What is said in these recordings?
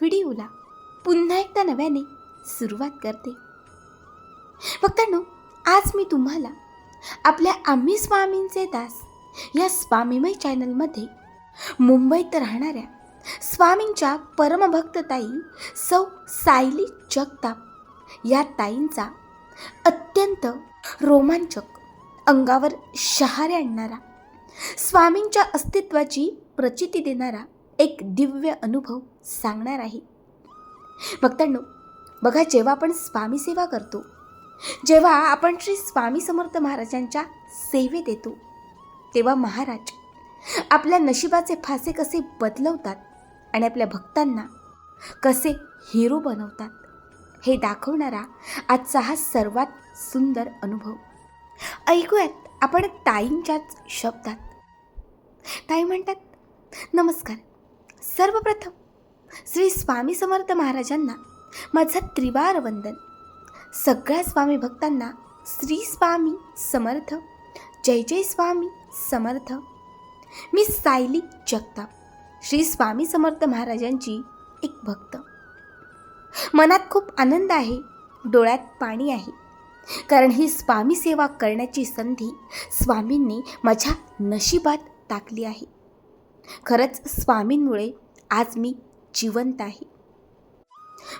व्हिडिओला पुन्हा एकदा नव्याने सुरुवात करते. भक्तांनो आज मी तुम्हाला आपल्या आम्ही स्वामींचे दास या स्वामीमय चॅनलमध्ये मुंबईत राहणाऱ्या स्वामींच्या परमभक्त ताई सौ सायली जगताप या ताईंचा अत्यंत रोमांचक अंगावर शहारे आणणारा स्वामींच्या अस्तित्वाची प्रचिती देणारा एक दिव्य अनुभव सांगणार आहे. भक्तांनो बघा जेव्हा आपण स्वामी सेवा करतो जेव्हा आपण श्री स्वामी समर्थ महाराजांच्या सेवेत येतो तेव्हा महाराज आपल्या नशिबाचे फासे कसे बदलवतात आणि आपल्या भक्तांना कसे हिरो बनवतात हे दाखवणारा आजचा हा सर्वात सुंदर अनुभव. ऐकूयात आपण ताईंच्याच शब्दात. ताई म्हणतात नमस्कार सर्वप्रथम श्री स्वामी समर्थ महाराजांना माझं त्रिवार वंदन. सगळ्या स्वामी भक्तांना श्री स्वामी समर्थ जय जय स्वामी समर्थ. मी सायली जगताप श्री स्वामी समर्थ महाराजांची एक भक्त. मनात खूप आनंद आहे डोळ्यात पाणी आहे कारण ही स्वामी सेवा करण्याची संधी स्वामींनी माझ्या नशिबात टाकली आहे. खरंच स्वामींमुळे आज मी जिवंत आहे.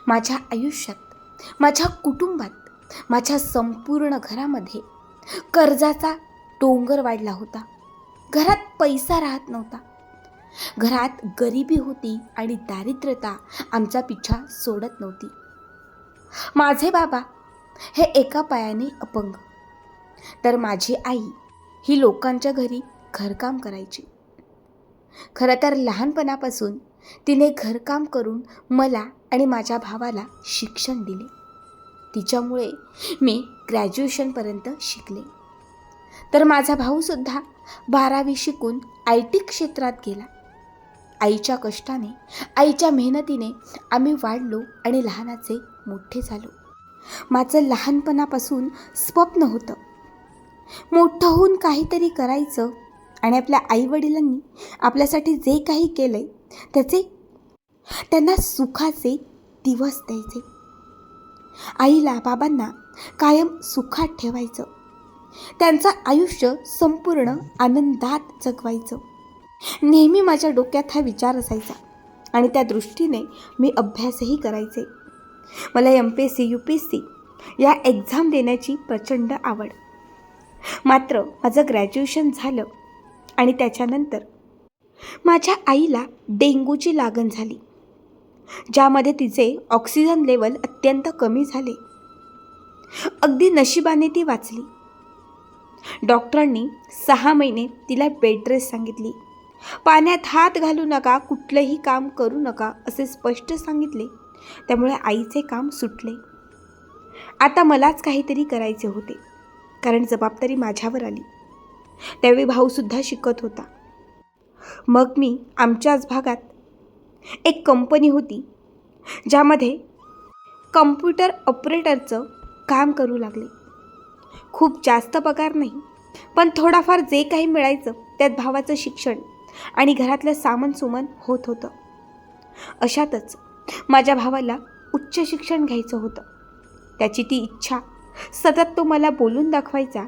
माझ्या आयुष्यात माझ्या कुटुंबात माझ्या संपूर्ण घरामध्ये कर्जाचा डोंगर वाढला होता. घरात पैसा राहत नव्हता. घरात गरिबी होती आणि दारिद्र्यता आमचा पिछा सोडत नव्हती. माझे बाबा हे एका पायाने अपंग. तर माझी आई ही लोकांच्या घरी घरकाम करायची. खरं तर लहानपणापासून तिने घरकाम करून मला आणि माझ्या भावाला शिक्षण दिले. तिच्यामुळे मी ग्रॅज्युएशनपर्यंत शिकले. तर माझा भाऊसुद्धा बारावी शिकून आय टी क्षेत्रात गेला. आईच्या कष्टाने आईच्या मेहनतीने आम्ही वाढलो आणि लहानाचे मोठे झालो. माझं लहानपणापासून स्वप्न होतं. मोठं होऊन काहीतरी करायचं आणि आपल्या आईवडिलांनी आपल्यासाठी जे काही केलं आहे त्याचे त्यांना सुखाचे दिवस द्यायचे. आईला बाबांना कायम सुखात ठेवायचं. त्यांचं आयुष्य संपूर्ण आनंदात जगवायचं. नेहमी माझ्या डोक्यात हा विचार असायचा आणि त्या दृष्टीने मी अभ्यासही करायचे. मला M P S C U P S C या एक्झाम देण्याची प्रचंड आवड. मात्र माझं ग्रॅज्युएशन झालं आणि त्याच्यानंतर माझ्या आईला डेंग्यूची लागण झाली ज्यामध्ये तिचे ऑक्सिजन लेवल अत्यंत कमी झाले. अगदी नशिबाने ती वाचली. डॉक्टरांनी सहा महिने तिला बेड सांगितली. पाण्यात हात घालू नका कुठलंही काम करू नका असे स्पष्ट सांगितले. त्यामुळे आईचे काम सुटले. आता मलाच काहीतरी करायचे होते कारण जबाबदारी माझ्यावर आली. त्यावेळी भाऊसुद्धा शिकत होता. मग मी आमच्याच भागात एक कंपनी होती ज्यामध्ये कम्प्युटर ऑपरेटरचं काम करू लागले. खूप जास्त पगार नाही पण थोडाफार जे काही मिळायचं त्यात भावाचं शिक्षण आणि घरातलं सामान सुमन होत होतं. अशातच माझ्या भावाला उच्च शिक्षण घ्यायचं होतं. त्याची ती इच्छा सतत तो मला बोलून दाखवायचा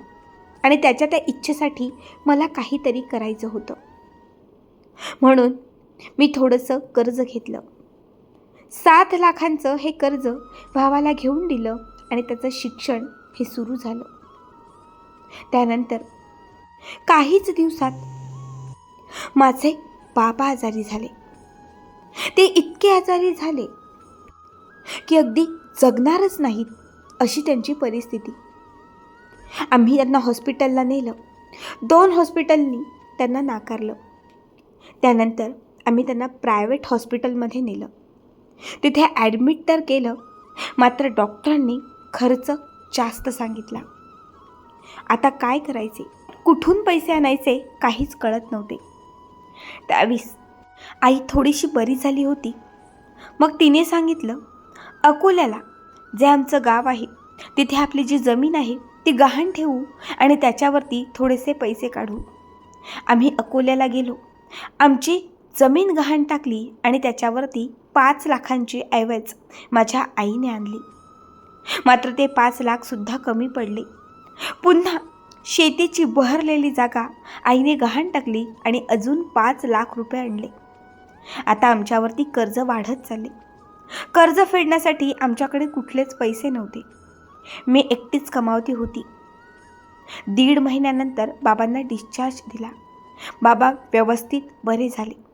आणि त्याच्या त्या इच्छेसाठी मला काहीतरी करायचं होतं. म्हणून मी थोडंसं कर्ज घेतलं. सात लाखांचं हे कर्ज भावाला घेऊन दिलं आणि त्याचं शिक्षण हे सुरू झालं. त्यानंतर काहीच दिवसात माझे बाबा आजारी झाले. ते इतके आजारी झाले की अगदी जगणारच नाहीत अशी त्यांची परिस्थिती. आम्ही त्यांना हॉस्पिटलला नेलं. दोन हॉस्पिटलनी त्यांना नाकारलं. त्यानंतर आम्ही त्यांना प्रायव्हेट हॉस्पिटलमध्ये नेलं. तिथे ॲडमिट तर केलं मात्र डॉक्टरांनी खर्च जास्त सांगितला. आता काय करायचे? कुठून पैसे आणायचे? काहीच कळत नव्हते. त्यावीस आई थोडीशी बरी झाली होती. मग तिने सांगितलं अकोल्याला जे आमचं गाव आहे तिथे आपली जी जमीन आहे ती गहाण ठेवू आणि त्याच्यावरती थोडेसे पैसे काढू. आम्ही अकोल्याला गेलो. आमची जमीन गहाण टाकली आणि त्याच्यावरती पाच लाखांची ऐवज माझ्या आईने आणली. मात्र ते पाच लाखसुद्धा कमी पडले. पुन्हा शेतीची बहरलेली जागा आईने गहाण टाकली आणि अजून पाच लाख रुपये आणले. आता आमच्यावरती कर्ज वाढत चालले. कर्ज फेडण्यासाठी आमच्याकडे कुठलेच पैसे नव्हते. मी एकटीच कमावती होती. दीड महिन्यानंतर बाबांना डिस्चार्ज दिला. बाबा व्यवस्थित बरे झाले.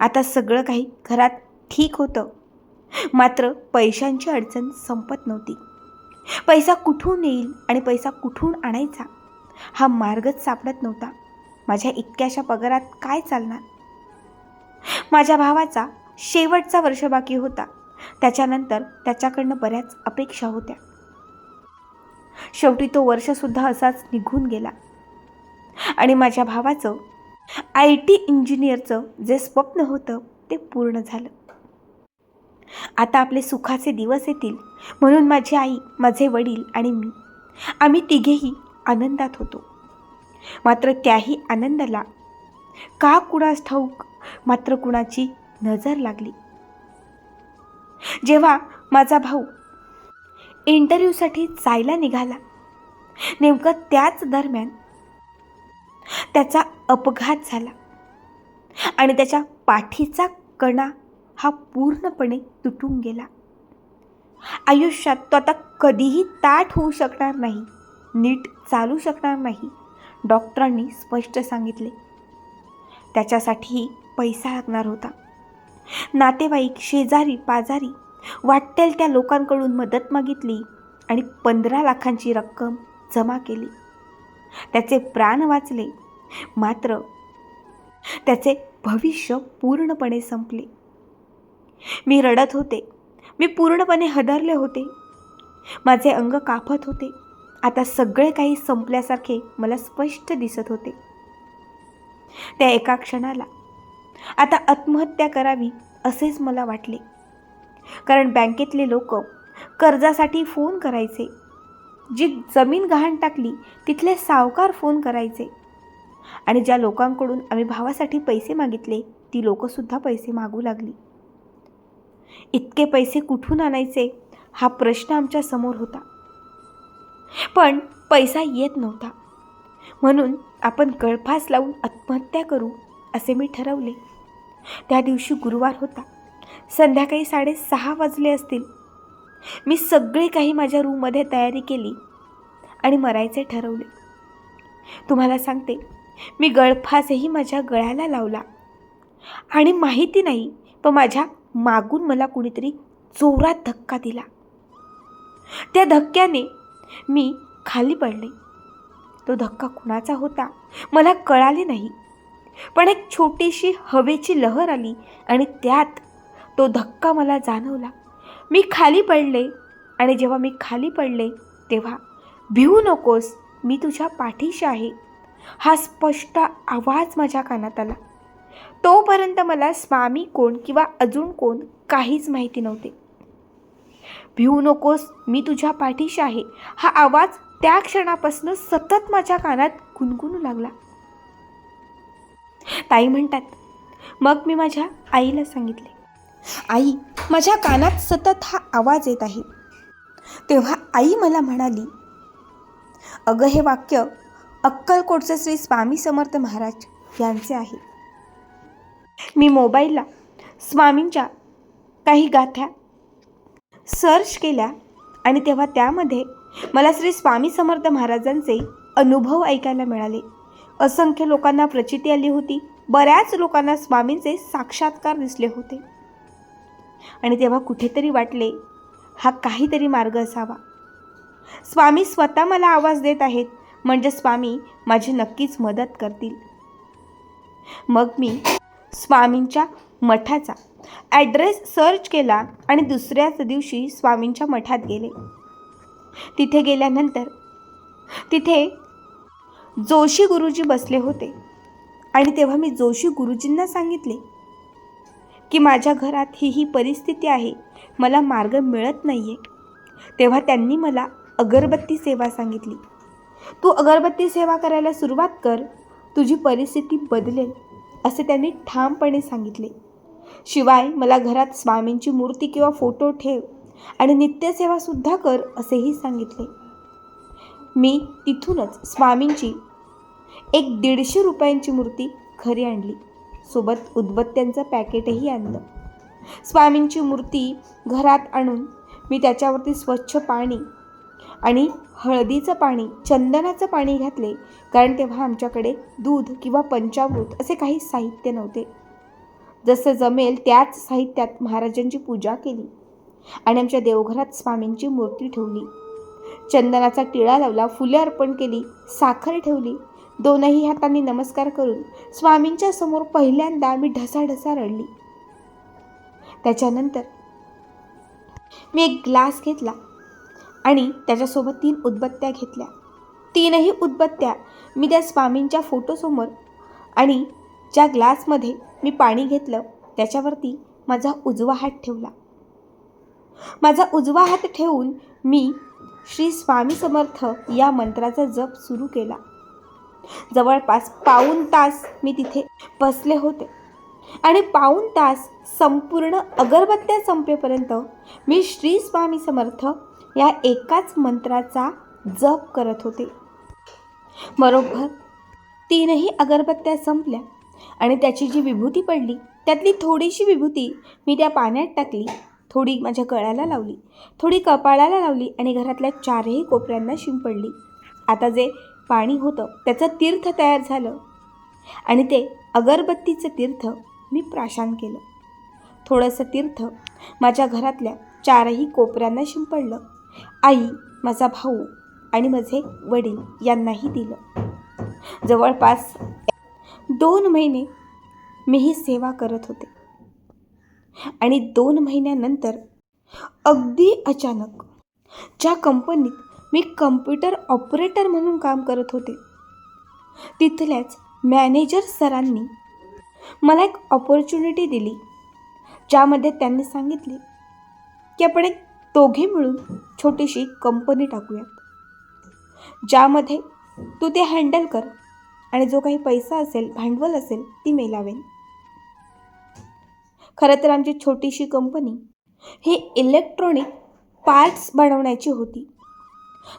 आता सगळं काही घरात ठीक होतं. मात्र पैशांची अडचण संपत नव्हती. पैसा कुठून येईल आणि पैसा कुठून आणायचा? हा मार्गच सापडत नव्हता. माझ्या इतक्याशा पगारात काय चालणार? माझ्या भावाचा शेवटचा वर्ष बाकी होता. त्याच्यानंतर त्याच्याकडनं बऱ्याच अपेक्षा होत्या. शेवटी तो वर्षसुद्धा असाच निघून गेला. आणि माझ्या भावाचं आय टी इंजिनियरचं जे स्वप्न होतं ते पूर्ण झालं. आता आपले सुखाचे दिवस येतील म्हणून माझी आई माझे वडील आणि मी आम्ही तिघेही आनंदात होतो. मात्र त्याही आनंदाला का कुणास ठाऊक मात्र कुणाची नजर लागली. जेव्हा माझा भाऊ इंटरव्ह्यूसाठी जायला निघाला. नेमकं त्याच दरम्यान त्याचा अपघात झाला. आणि त्याच्या पाठीचा कणा हा पूर्णपणे तुटून गेला. आयुष्यात तो आता कधीही ताठ होऊ शकणार नाही नीट चालू शकणार नाही डॉक्टरांनी स्पष्ट सांगितले. त्याच्यासाठीही पैसा लागणार होता. नातेवाईक शेजारी पाजारी वाटेल त्या लोकांकडून मदत मागितली आणि पंधरा लाखांची रक्कम जमा केली. त्याचे प्राण वाचले. मात्र त्याचे भविष्य पूर्णपणे संपले. मी रडत होते. मी पूर्णपणे हदरले होते. माझे अंग कापत होते. आता सगळे काही संपल्यासारखे मला स्पष्ट दिसत होते. त्या एका क्षणाला आता आत्महत्या करावी असेच मला वाटले. कारण बँकेतले लोक कर्जासाठी फोन करायचे. जी जमीन गहाण टाकली तिथले सावकार फोन करायचे. आणि ज्या लोकांकडून आम्ही भावासाठी पैसे मागितले ती लोकंसुद्धा पैसे मागू लागली. इतके पैसे कुठून आणायचे हा प्रश्न आमच्यासमोर होता. पण पैसा येत नव्हता. म्हणून आपण गळफास लावून आत्महत्या करू असे मी ठरवले. त्या दिवशी गुरुवार होता. संध्याकाळी साडेसहा वाजले असतील. मी सगळे काही माझ्या रूममध्ये तयारी केली आणि मरायचे ठरवले. तुम्हाला सांगते मी गळफासही माझ्या गळ्याला लावला. आणि माहिती नाही पण माझ्या मागून मला कुणीतरी जोरात धक्का दिला. त्या धक्क्याने मी खाली पडले. तो धक्का कुणाचा होता मला कळाले नाही पण एक छोटीशी हवेची लहर आली आणि त्यात तो धक्का मला जाणवला. मी खाली पडले आणि जेव्हा मी खाली पडले तेव्हा भिवू नकोस मी तुझ्या पाठीशी आहे. हा स्पष्ट आवाज माझ्या कानात आला. तोपर्यंत मला स्वामी कोण किंवा अजून कोण काहीच माहिती नव्हते. भिवू नकोस मी तुझ्या पाठीशी आहे. हा आवाज त्या क्षणापासून सतत माझ्या कानात गुणगुणू लागला. ताई म्हणतात मग मी माझ्या आईला सांगितले. आई माझ्या कानात सतत हा आवाज येत आहे. तेव्हा आई मला म्हणाली अगं हे वाक्य अक्कलकोटचे श्री स्वामी समर्थ महाराज यांचे आहे. मी मोबाईलला स्वामींच्या काही गाथ्या सर्च केल्या आणि तेव्हा त्यामध्ये मला श्री स्वामी समर्थ महाराजांचे अनुभव ऐकायला मिळाले. असंख्य लोकांना प्रचिती आली होती. बऱ्याच लोकांना स्वामींचे साक्षात्कार दिसले होते. आणि तेव्हा कुठेतरी वाटले हा काहीतरी मार्ग असावा. स्वामी स्वतः मला आवाज देत आहेत म्हणजे स्वामी माझी नक्कीच मदत करतील. मग मी स्वामींच्या मठाचा ॲड्रेस सर्च केला आणि दुसऱ्याच दिवशी स्वामींच्या मठात गेले. तिथे गेल्यानंतर तिथे जोशी गुरुजी बसले होते आणि तेव्हा मी जोशी गुरुजींना सांगितले की माझ्या घरात ही ही परिस्थिती आहे. मला मार्ग मिळत नाही आहे तेव्हा त्यांनी मला अगरबत्ती सेवा सांगितली. तू अगरबत्ती सेवा करायला सुरुवात कर. तुझी परिस्थिती बदलेल असे त्यांनी ठामपणे सांगितले. शिवाय मला घरात स्वामींची मूर्ती किंवा फोटो ठेव आणि नित्यसेवासुद्धा कर असेही सांगितले. मी तिथूनच स्वामींची एक दीडशे रुपयांची मूर्ती घरी आणली. सोबत उदबत्त्यांचं पॅकेटही आणलं. स्वामींची मूर्ती घरात आणून मी त्याच्यावरती स्वच्छ पाणी आणि हळदीचं पाणी चंदनाचं पाणी घातले कारण तेव्हा आमच्याकडे दूध किंवा पंचामृत असे काही साहित्य नव्हते. जसं जमेल त्याच साहित्यात महाराजांची पूजा केली आणि आमच्या देवघरात स्वामींची मूर्ती ठेवली. चंदनाचा टिळा लावला फुले अर्पण केली साखर ठेवली दोनही हातांनी नमस्कार करून स्वामींच्या समोर पहिल्यांदा मी ढसाढसा रडली. त्याच्यानंतर मी एक ग्लास घेतला आणि त्याच्यासोबत तीन उदबत्त्या घेतल्या. तीनही उदबत्त्या मी त्या स्वामींच्या फोटोसमोर आणि ज्या ग्लासमध्ये मी पाणी घेतलं त्याच्यावरती माझा उजवा हात ठेवला. माझा उजवा हात ठेवून मी श्री स्वामी समर्थ या मंत्राचा जप सुरू केला. जवळपास पाऊण तास मी तिथे बसले होते. आणि पाऊण तास संपूर्ण अगरबत्त्या संपेपर्यंत मी श्री स्वामी समर्थ या एकाच मंत्राचा जप करत होते. बरोबर तीनही अगरबत्त्या संपल्या आणि त्याची जी विभूती पडली त्यातली थोडीशी विभूती मी त्या पाण्यात टाकली थोडी माझ्या गळ्याला लावली थोडी कपाळाला लावली आणि घरातल्या चारही कोपऱ्यांना शिंपडली. आता जे पाणी होतं त्याचं तीर्थ तयार झालं. आणि ते अगरबत्तीचं तीर्थ मी प्राशान केलं. थोडंसं तीर्थ माझ्या घरातल्या चारही कोपऱ्यांना शिंपडलं. आई माझा भाऊ आणि माझे वडील यांनाही दिलं. जवळपास दोन महिने मी ही सेवा करत होते. आणि दोन महिन्यानंतर अगदी अचानक ज्या कंपनीत मी कम्प्युटर ऑपरेटर म्हणून काम करत होते. तिथल्याच मॅनेजर सरांनी मला एक ऑपॉर्च्युनिटी दिली ज्यामध्ये त्यांनी सांगितले की आपण एक दोघे मिळून छोटीशी कंपनी टाकूयात ज्यामध्ये तू ते हँडल कर आणि जो काही पैसा असेल भांडवल असेल ती मी लावेन खरं तर आमची छोटीशी कंपनी ही इलेक्ट्रॉनिक पार्ट्स बनवण्याची होती.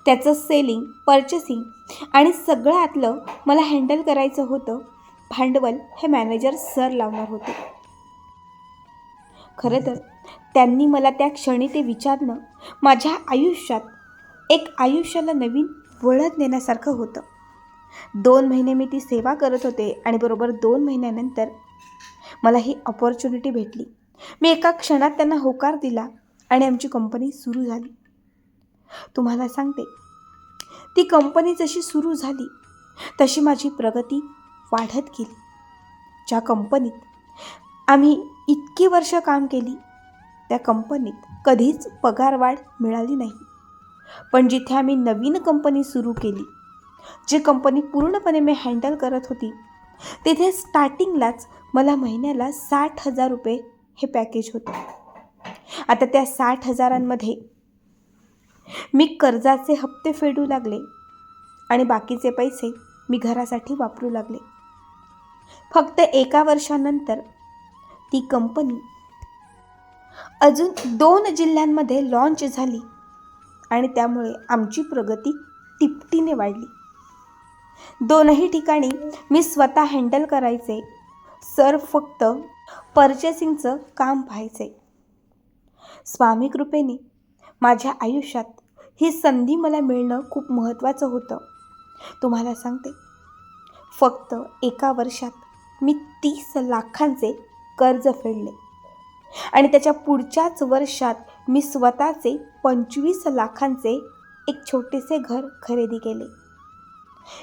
त्याचं सेलिंग पर्चेसिंग आणि सगळ्यातलं मला हँडल करायचं होतं भांडवल हे मॅनेजर सर लावणार होते. खरं तर त्यांनी मला त्या क्षणी ते विचारणं माझ्या आयुष्यात एक आयुष्याला नवीन वळण देण्यासारखं होतं. दोन महिने मी ती सेवा करत होते आणि बरोबर दोन महिन्यानंतर मला ही ऑपॉर्च्युनिटी भेटली. मी एका क्षणात त्यांना होकार दिला आणि आमची कंपनी सुरू झाली. तुम्हाला सांगते. ती कंपनी जशी सुरू झाली तशी माझी प्रगती वाढत गेली. ज्या कंपनीत आम्ही इतकी वर्ष काम केली त्या कंपनीत कधीच पगारवाढ मिळाली नाही. पण जिथे आम्ही नवीन कंपनी सुरू केली जी कंपनी पूर्णपणे मी हँडल करत होती तिथे स्टार्टिंगलाच मला महिन्याला साठ हजार रुपये हे पॅकेज होतं. आता त्या साठ हजारांमध्ये मी कर्जाचे हप्ते फेडू लागले आणि बाकीचे पैसे मी घरासाठी वापरू लागले. फक्त एका वर्षानंतर ती कंपनी अजून दोन जिल्ह्यांमध्ये लॉन्च झाली आणि त्यामुळे आमची प्रगती तिपटीने वाढली. दोनही ठिकाणी मी स्वतः हँडल करायचे सर फक्त पर्चेसिंगचं काम पाहायचे. स्वामी कृपेने माझ्या आयुष्यात ही संधी मला मिळणं खूप महत्त्वाचं होतं. तुम्हाला सांगते. फक्त एका वर्षात मी तीस लाखांचे कर्ज फेडले. आणि त्याच्या पुढच्याच वर्षात मी स्वतःचे पंचवीस लाखांचे एक छोटेसे घर खरेदी केले.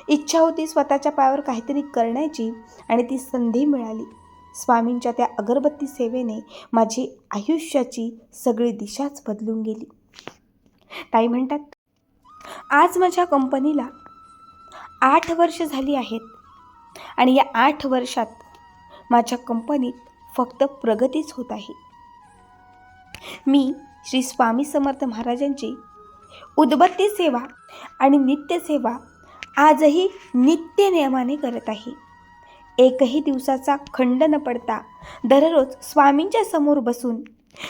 इच्छा होती स्वतःच्या पायावर काहीतरी करण्याची आणि ती संधी मिळाली. स्वामींच्या त्या अगरबत्ती सेवेने माझी आयुष्याची सगळी दिशाच बदलून गेली. ताई म्हणतात आज माझ्या कंपनीला आठ वर्ष झाली आहेत आणि या आठ वर्षात माझ्या कंपनीत फक्त प्रगतीच होत आहे. मी श्री स्वामी समर्थ महाराजांची उदबत्ती सेवा आणि नित्यसेवा आजही नित्य नियमाने करत आहे. एकही दिवसाचा खंड न पडता दररोज स्वामींच्या समोर बसून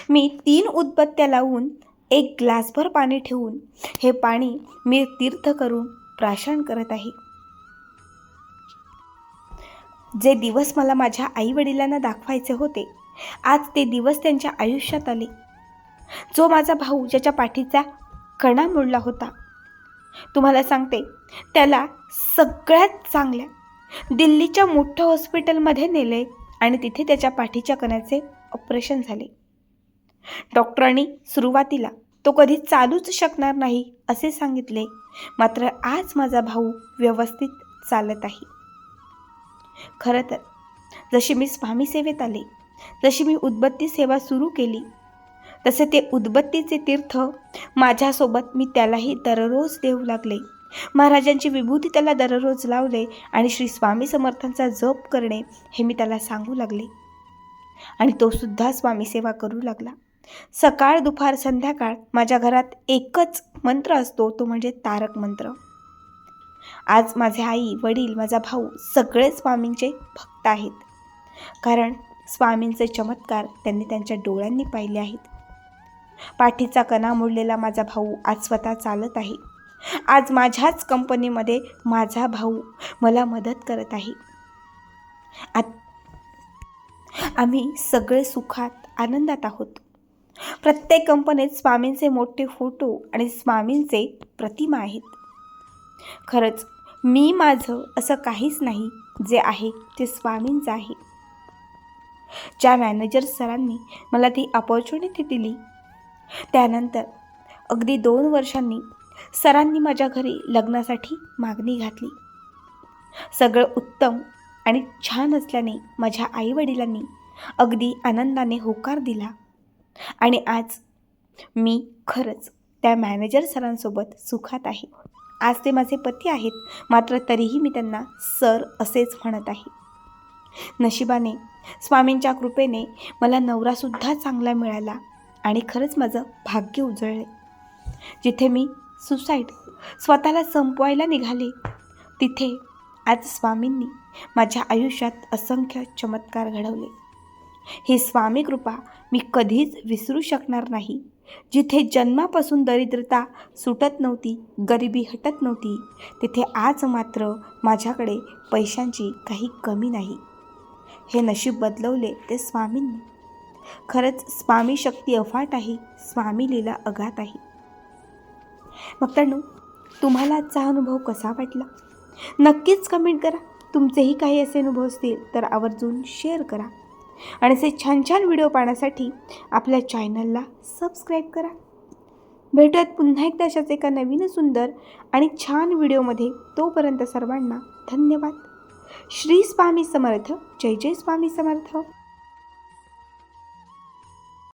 मी तीन उदबत्त्या लावून एक ग्लासभर पाणी ठेवून हे पाणी मी तीर्थ करून प्राशन करत आहे. जे दिवस मला माझ्या आईवडिलांना दाखवायचे होते आज ते दिवस त्यांच्या आयुष्यात आले. जो माझा भाऊ ज्याच्या पाठीचा कणा मोडला होता तुम्हाला सांगते त्याला सगळ्यात चांगल्या दिल्लीच्या मोठ्या हॉस्पिटलमध्ये नेले आणि तिथे त्याच्या पाठीच्या कणाचे ऑपरेशन झाले. डॉक्टरांनी सुरुवातीला तो कधी चालूच शकणार नाही असे सांगितले. मात्र आज माझा भाऊ व्यवस्थित चालत आहे. खरं तर जशी मी स्वामी सेवेत आले जशी मी उदबत्ती सेवा सुरू केली तसे ते उदबत्तीचे तीर्थ माझ्यासोबत मी त्यालाही दररोज देऊ लागले. महाराजांची विभूती त्याला दररोज लावले आणि श्री स्वामी समर्थांचा जप करणे हे मी त्याला सांगू लागले. आणि तो सुद्धा स्वामी सेवा करू लागला. सकाळ दुपार संध्याकाळ माझ्या घरात एकच मंत्र असतो तो म्हणजे तारक मंत्र. आज माझे आई वडील माझा भाऊ सगळे स्वामींचे भक्त आहेत. कारण स्वामींचे चमत्कार त्यांनी त्यांच्या डोळ्यांनी पाहिले आहेत. पाठीचा कणा मोडलेला माझा भाऊ आज स्वतः चालत आहे. आज माझ्याच कंपनीमध्ये माझा भाऊ मला मदत करत आहे. आत आम्ही सगळे सुखात आनंदात आहोत. प्रत्येक कंपनीत स्वामींचे मोठे फोटो आणि स्वामींचे प्रतिमा आहेत. खरंच मी माझं असं काहीच नाही जे आहे ते स्वामींचं आहे. ज्या मॅनेजर सरांनी मला ती अपॉर्च्युनिटी दिली त्यानंतर अगदी दोन वर्षांनी सरांनी माझ्या घरी लग्नासाठी मागणी घातली. सगळं उत्तम आणि छान असल्याने माझ्या आईवडिलांनी अगदी आनंदाने होकार दिला. आणि आज मी खरंच त्या मॅनेजर सरांसोबत सुखात आहे. आज ते माझे पती आहेत मात्र तरीही मी त्यांना सर असेच म्हणत आहे. नशिबाने स्वामींच्या कृपेने मला नवरासुद्धा चांगला मिळाला आणि खरंच माझं भाग्य उजळले. जिथे मी सुसाईड स्वतःला संपवायला निघाले तिथे आज स्वामींनी माझ्या आयुष्यात असंख्य चमत्कार घडवले. ही स्वामी कृपा मी कधीच विसरू शकणार नाही. जिथे जन्मापासून दरिद्रता सुटत नव्हती गरिबी हटत नव्हती तिथे आज मात्र माझ्याकडे पैशांची काही कमी नाही. हे नशीब बदलवले ते स्वामींनी. खरंच स्वामी शक्ती अफाट आहे स्वामी लीला अगात आहे. मित्रांनो तुम्हाला आजचा अनुभव कसा वाटला? नक्कीच कमेंट करा. तुमचेही काही असे अनुभव असतील तर आवर्जून शेअर करा. आणि असे छान छान व्हिडिओ पाहण्यासाठी आपल्या चॅनलला सबस्क्राईब करा. भेटूयात पुन्हा एकदा अशाच एका नवीन सुंदर आणि छान व्हिडिओमध्ये. तोपर्यंत सर्वांना धन्यवाद. श्री स्वामी समर्थ. जय जय स्वामी समर्थ.